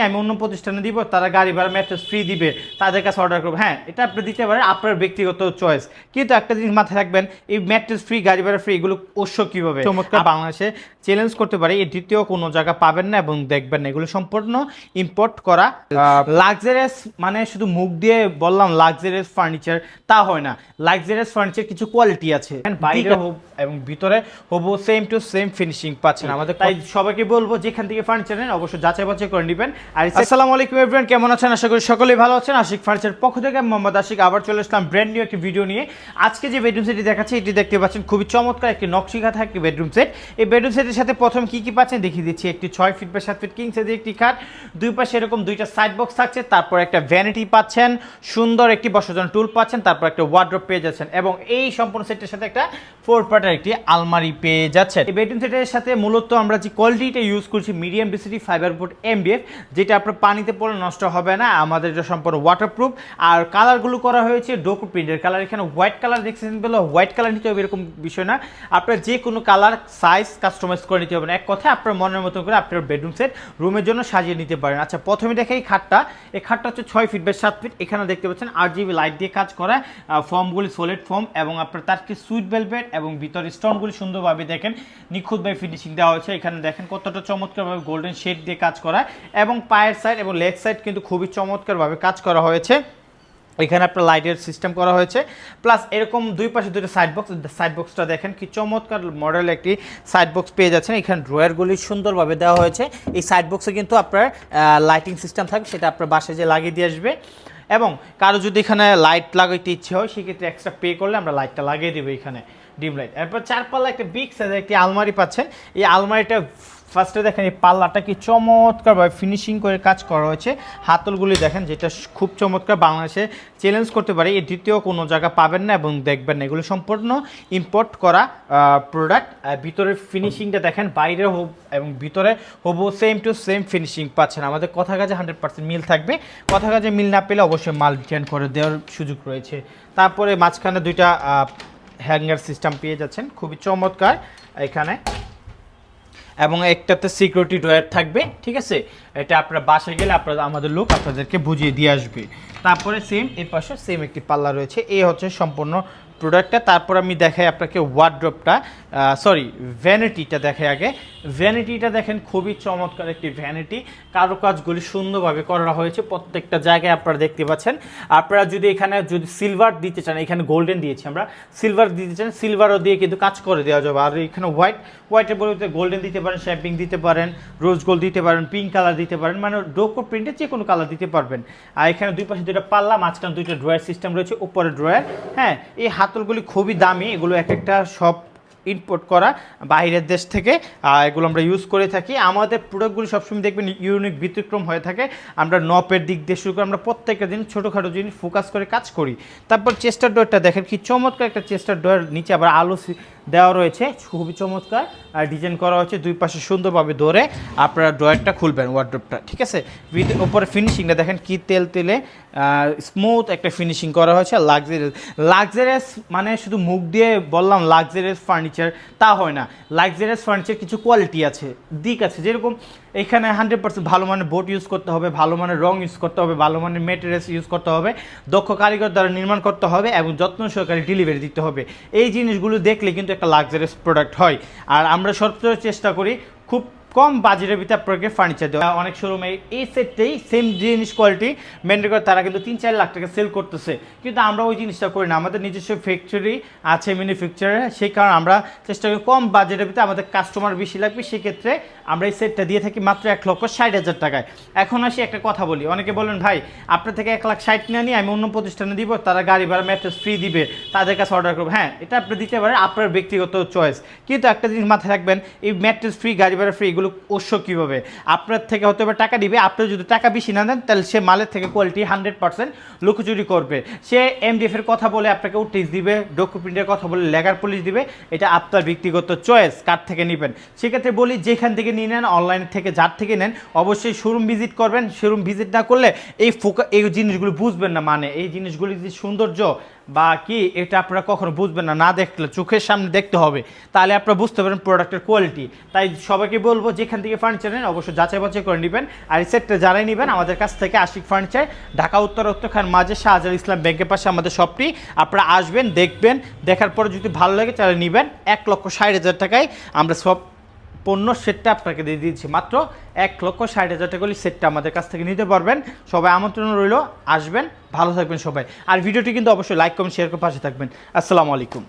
আমি অন্য প্রতিষ্ঠানে দিব তারা গাড়ি ভাড়া ম্যাট্রেস ফ্রি দিবে তাদের কাছে অর্ডার করব। হ্যাঁ এটা আপনি দিতে পারেন আপনার ব্যক্তিগত চয়েস কিন্তু একটা জিনিস মাথায় রাখবেন এই ম্যাট্রেস ফ্রি গাড়ি ভাড়া ফ্রি এগুলো অবশ্য কীভাবে? চমৎকার বাংলাদেশে চ্যালেঞ্জ করতে পারে এই দ্বিতীয় কোনো জায়গা পাবেন না এবং দেখবেন না। এগুলো সম্পূর্ণ ইম্পোর্ট করা। লাক্সারিয়াস মানে শুধু মুখ দিয়ে বললাম লাক্সারিয়াস ফার্নিচার তা হয় না। লাক্সারিয়াস ফার্নিচার কিছু কোয়ালিটি আছে। বাইরে হোক এবং ভিতরে হবু সেম টু সেম ফিনিশিং পাচ্ছেন। আমাদের তাই সবাইকে বলব যেখান থেকে ফার্নিচার নেন অবশ্যই যাচাই বাছাই করে নেবেন। আর আসসালামু আলাইকুম এভরিওয়ান কেমন আছেন? আশা করি সকলেই ভালো আছেন। আশিক ফার্নিচার পক্ষ থেকে মোহাম্মদ আশিক আবার চলে আসলাম ব্র্যান্ড নিউ একটি ভিডিও নিয়ে। আজকে যে বেডরুম সেটটি দেখাচ্ছি, এটি দেখতে পাচ্ছেন খুবই চমৎকার একটি নকশিকাথা একটি বেডরুম সেট এই বেডরুম সেটের সাথে প্রথম কি কি পাচ্ছেন দেখিয়ে দিচ্ছি। একটি ছয় ফিট বা সাত ফিট কিং সাইজের একটি খাট। দুই পাশে এরকম দুইটা সাইড বক্স থাকছে। তারপর একটা ভ্যানিটি পাচ্ছেন, সুন্দর একটি বসার টুল পাচ্ছেন, তারপর একটা ওয়ার্ড্রপ পেয়ে যাচ্ছেন এবং এই সম্পূর্ণ সেটের সাথে একটা ফোর পার্টের একটি আলমারি পেয়ে যাচ্ছেন। এই বেডরুম সেটের সাথে মূলত আমরা যে কোয়ালিটিটা ইউজ করছি medium BCT fibre board MBF যেটা আপনার পানিতে পড়লে নষ্ট হবে না, আমাদের এটা সম্পূর্ণ ওয়াটারপ্রুফ আর কালারগুলো করা হয়েছে ডোকো প্রিন্টের কালার এখানে হোয়াইট কালার দেখছেন বলে হোয়াইট কালার নিতে হবে এরকম বিষয় না। আপনার যে কোনো কালার সাইজ কাস্টমাইজ করে নিতে হবে না। এক কথায় আপনার মনের মতো করে আপনার বেডরুম সেট রুমের জন্য সাজিয়ে নিতে পারেন। আচ্ছা প্রথমে দেখে এই খাটটা। এই খাটটা হচ্ছে ছয় ফিট বাই সাত ফিট এখানে দেখতে পাচ্ছেন আট জিবি লাইট দিয়ে কাজ করা ফর্মগুলি সলিড ফর্ম এবং আপনার তার কি সুইট ভেলভেট এবং ভিতরে স্টোনগুলি সুন্দরভাবে দেখেন। নিখুঁতভাবে ফিনিশিং দেওয়া হয়েছে। এখানে দেখেন কতটা চমৎকারভাবে গোল্ডেন শেড দিয়ে কাজ করা। এবং পায়ের সাইড এবং লেগ সাইড কিন্তু খুবই চমৎকারভাবে কাজ করা হয়েছে। এখানে আপনার লাইটের সিস্টেম করা হয়েছে। প্লাস এরকম দুই পাশে দুটো সাইড বক্স সাইড বক্সটা দেখেন কি চমৎকার মডেল একটি সাইড বক্স পেয়ে যাচ্ছেন। এখানে ড্রয়ারগুলি সুন্দরভাবে দেওয়া হয়েছে। এই সাইড বক্সে কিন্তু আপনার লাইটিং সিস্টেম থাকবে, সেটা আপনার বাসায় যে লাগিয়ে দিয়ে আসবে। এবং কারও যদি এখানে লাইট লাগাইতে ইচ্ছে হয়, সেক্ষেত্রে এক্সট্রা পে করলে আমরা লাইটটা লাগিয়ে দেবো এখানে, ডিম লাইট এরপর চারপাল্লা একটা বিগ সাইজের একটি আলমারি পাচ্ছেন। এই আলমারিটা ফার্স্টে দেখেন এই পাল্লাটা কি চমৎকারভাবে ফিনিশিং করে কাজ করা হয়েছে। হাতলগুলি দেখেন যেটা খুব চমৎকার বাংলাদেশে চ্যালেঞ্জ করতে পারে। এই দ্বিতীয় কোনো জায়গা পাবেন না এবং দেখবেন না। এগুলো সম্পূর্ণ ইম্পোর্ট করা প্রোডাক্ট ভিতরের ফিনিশিংটা দেখেন, বাইরে হোক এবং ভিতরে হবু সেম টু সেম ফিনিশিং পাচ্ছেন। আমাদের কথা কাজে হান্ড্রেড মিল থাকবে। কথা কাজে মিল না পেলে অবশ্যই মাল রিটার্ন করে দেওয়ার সুযোগ রয়েছে। তারপরে মাঝখানে দুইটা হ্যাঙ্গার সিস্টেম পেয়ে যাচ্ছেন। খুবই চমৎকার এখানে। এবং একটাতে সিকিউরিটি ড্রয়ার থাকবে, ঠিক আছে? এটা আপনার বাসায় গেলে আপনারা আমাদের লোক আপনাদেরকে বুঝিয়ে দিয়ে আসবে। তারপরে সেম এর পাশে সেম একটি পাল্লা রয়েছে। এ হচ্ছে সম্পূর্ণ প্রোডাক্টটা তারপর আমি দেখাই আপনাকে ওয়ার্ড্রপটা সরি ভ্যানিটিটা দেখাই আগে। ভ্যানিটিটা দেখেন, খুবই চমৎকার একটি ভ্যানিটি কারুকাজগুলি সুন্দরভাবে করা হয়েছে প্রত্যেকটা জায়গায় আপনারা দেখতে পাচ্ছেন। আপনারা যদি এখানে যদি সিলভার দিতে চান, এখানে গোল্ডেন দিয়েছি আমরা সিলভার দিতে চান সিলভারও দিয়ে কিন্তু কাজ করে দেওয়া যাবে। আর এখানে হোয়াইট হোয়াইটের বলতে গোল্ডেন দিতে পারেন শ্যাম্পিং দিতে পারেন রোজ গোল্ড দিতে পারেন পিঙ্ক কালার দিতে পারেন মানে ডোকো প্রিন্টের যে কোনো কালার দিতে পারবেন। আর এখানে দুই পাশে দুইটা পাল্লা, মাঝখানে দুইটা ড্রয়ার সিস্টেম রয়েছে, উপরে ড্রয়ার হ্যাঁ এই হাতলগুলি খুবই দামি, এগুলো এক একটা সব ইম্পোর্ট করা বাইরের দেশ থেকে এগুলো আমরা ইউজ করে থাকি। আমাদের প্রোডাক্টগুলি সবসময় দেখবেন ইউনিক ব্যতিক্রম হয়ে থাকে। আমরা নপের দিক দিয়ে শুরু করে, আমরা প্রত্যেকটা জিনিস, ছোটোখাটো জিনিস ফোকাস করে কাজ করি। তারপর চেস্টার ডোরটা দেখেন কি চমৎকার একটা চেস্টার ডোয়ার নিচে আবার আলো দেওয়া রয়েছে খুবই চমৎকার। আর ডিজাইন করা হয়েছে দুই পাশে সুন্দরভাবে ধরে। আপনারা ড্রয়ারটা খুলবেন ওয়ার্ড্রপটা ঠিক আছে? উইথ- উপরে ফিনিশিংটা দেখেন কি তেল তেলে স্মুথ একটা ফিনিশিং করা হয়েছে লাক্সারিয়াস লাক্সারিয়াস মানে শুধু মুখ দিয়ে বললাম লাক্সারিয়াস ফার্নিচার তা হয় না। লাক্সারিয়াস ফার্নিচার কিছু কোয়ালিটি আছে, দিক আছে। যেরকম এখানে হান্ড্রেড পার্সেন্ট ভালো মানের বোর্ড ইউজ করতে হবে, ভালো মানের রং ইউজ করতে হবে, ভালো মানের মেটেরিয়ালস ইউজ করতে হবে, দক্ষ কারিগর দ্বারা নির্মাণ করতে হবে এবং যত্ন সহকারে ডেলিভারি দিতে হবে। এই জিনিসগুলো দেখলে কিন্তু একটা লাক্সারিয়াস প্রোডাক্ট হয়। আর আমরা সবসময় চেষ্টা করি খুব কম বাজেটের ভিতরে আপনাকে ফার্নিচার দেওয়া অনেক শোরুমে এই সেটটাই সেম জিনিস কোয়ালিটি মেনটেন করে তারা কিন্তু তিন চার লাখ টাকা সেল করতেছে। কিন্তু আমরা ওই জিনিসটা করি না। আমাদের নিজস্ব ফ্যাক্টরি আছে ম্যানুফ্যাকচারে সেই কারণে আমরা চেষ্টা করি কম বাজেটের ভিতরে আমাদের কাস্টমার বেশি লাগবে। সেক্ষেত্রে আমরা এই সেটটা দিয়ে থাকি মাত্র এক লক্ষ ষাট হাজার টাকায়। এখন আসি একটা কথা বলি। অনেকে বলেন, ভাই, আপনার থেকে এক লাখ ষাট নিয়ে নিয়ে আমি অন্য প্রতিষ্ঠানে দিব, তারা গাড়ি ভাড়া ম্যাট্রেস ফ্রি দিবে, তাদের কাছে অর্ডার করব। হ্যাঁ এটা আপনি দিতে পারেন, আপনার ব্যক্তিগত চয়েস কিন্তু একটা জিনিস মাথায় রাখবেন, এই ম্যাট্রেস ফ্রি গাড়ি ভাড়া ফ্রি এগুলো অবশ্য কীভাবে? আপনার থেকে হতে পারে টাকা দিবে আপনি যদি টাকা বেশি না দেন, তাহলে সে মালের থেকে কোয়ালিটি হান্ড্রেড পার্সেন্ট লুকোচুরি করবে। সে এমডিএফ এর কথা বলে আপনাকে উঠিস দিবে ডকুমেন্টের কথা বলে লেগার পুলিশ দিবে, এটা আপনার ব্যক্তিগত চয়েস কার থেকে নেবেন। সেক্ষেত্রে বলি, যেখান থেকে নিয়ে নেন অনলাইন থেকে যার থেকে নেন, অবশ্যই শোরুম ভিজিট করবেন। শোরুম ভিজিট না করলে এই ফোকা এই জিনিসগুলো বুঝবেন না মানে এই জিনিসগুলি যে সৌন্দর্য বা কি, এটা আপনারা কখনো বুঝবেন না না দেখলে চোখের সামনে দেখতে হবে। তাহলে আপনারা বুঝতে পারেন প্রোডাক্টের কোয়ালিটি তাই সবাইকে বলব, যেখান থেকে ফার্নিচার নেন, অবশ্যই যাচাই বাছাই করে নেবেন। আর সেটটা যারাই নেবেন, আমাদের কাছ থেকে আশিক ফার্নিচার ঢাকা, উত্তর উত্তরখান মাঝে শাহজাহান ইসলাম ব্যাংকের পাশে আমাদের শপটি আপনারা আসবেন, দেখবেন, দেখার পরে যদি ভালো লাগে তাহলে নেবেন। এক লক্ষ ষাট হাজার টাকায় আমরা সব পণ্য সেটটা আপনাকে দিয়ে দিয়েছি। মাত্র এক লক্ষ ষাট হাজার টাকা সেটটা আমাদের কাছ থেকে নিতে পারবেন। সবাই আমন্ত্রণ রইল, আসবেন, ভালো থাকবেন সবাই। আর ভিডিওটি কিন্তু অবশ্যই লাইক কমেন্ট শেয়ার করে পাশে থাকবেন। আসসালামু আলাইকুম।